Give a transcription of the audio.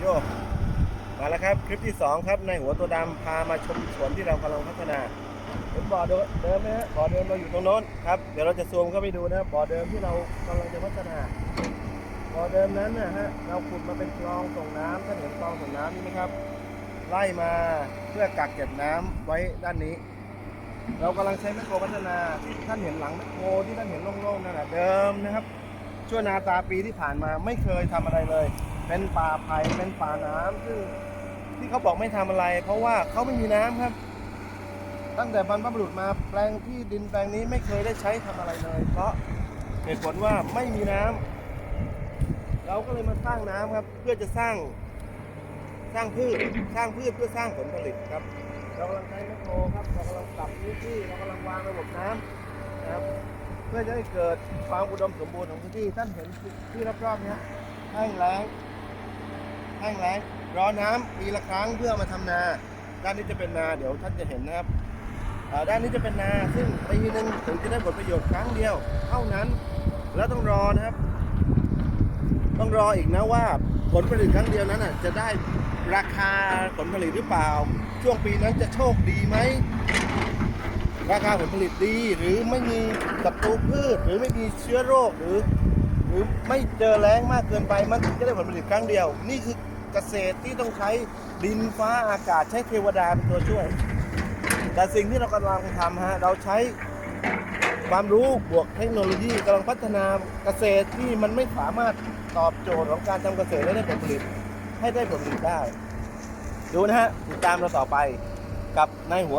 โยมาแล้วครับ คลิปที่ 2 ครับในหัวตัวดำพามาชมสวนที่เรากำลังพัฒนาเห็นบ่อเดิมไหมฮะบ่อเดิมเราอยู่ตรงโน้นครับเดี๋ยวเราจะซูมเข้าไปดูนะบ่อเดิมที่เรากำลังจะพัฒนาบ่อเดิมนั้นนะฮะเราขุดมาเป็นคลองส่งน้ำท่านเห็นคลองส่งน้ำนี่ไหมครับ ไล่มาเพื่อกักเก็บน้ำไว้ด้านนี้ เรากำลังใช้แมคโครพัฒนาที่ท่านเห็นหลังแมคโครที่ท่านเห็นโล่งๆนั่นแหละเดิมนะครับชั่วนาตาปีที่ผ่านมาไม่เคยทำอะไรเลย เป็นป่าไผ่เป็นป่าน้ำซึ่งที่เขาบอกไม่ทำอะไร เพราะว่าเขาไม่มีน้ำครับ ตั้งแต่บรรพบุรุษมาแปลงที่ดินแปลงนี้ไม่เคยได้ใช้ทำอะไรเลย เพราะเหตุผลว่าไม่มีน้ำเราก็เลยมาสร้างน้ำครับ เพื่อจะสร้าง สร้างพืชสร้างพืชเพื่อสร้างผลผลิตครับ เรากำลังใช้แมคโครครับเรากำลังปรับพื้นที่เรากำลังวางระบบน้ำนะครับเพื่อจะให้เกิดความอุดมสมบูรณ์ของพื้นที่ท่านเห็นที่รอบๆนี้แห้งแล้ง แห้งแล้งรอน้ำปีละครั้งเพื่อมาทำนา ด้านนี้จะเป็นนาเดี๋ยวท่านจะเห็นนะครับด้านนี้จะเป็นนาซึ่งปีหนึ่งถึงจะได้ผลประโยชน์ครั้งเดียว เท่านั้นแล้วต้องรอนะครับ ต้องรออีกนะว่าผลผลิตครั้งเดียวนั้นจะได้ราคาผลผลิตหรือเปล่า ช่วงปีนั้นจะโชคดีไหมราคาผลผลิตดีหรือไม่มีศัตรูพืช หรือไม่มีเชื้อโรคหรือ รือไม่เจอแรงมากเกินไปมันถึงจะได้ผลผลิตครั้งเดียว นี่คือเกษตรที่ต้องใช้ดินฟ้าอากาศใช้เทวดาเป็นตัวช่วย แต่สิ่งที่เรากำลังทำฮะเราใช้ความรู้บวกเทคโนโลยีกำลังพัฒนาเกษตรที่มันไม่สามารถตอบโจทย์ของการทำเกษตรและได้ผลผลิตให้ได้ผลผลิตได้ ดูนะฮะติดตามเราต่อไปกับนายหัว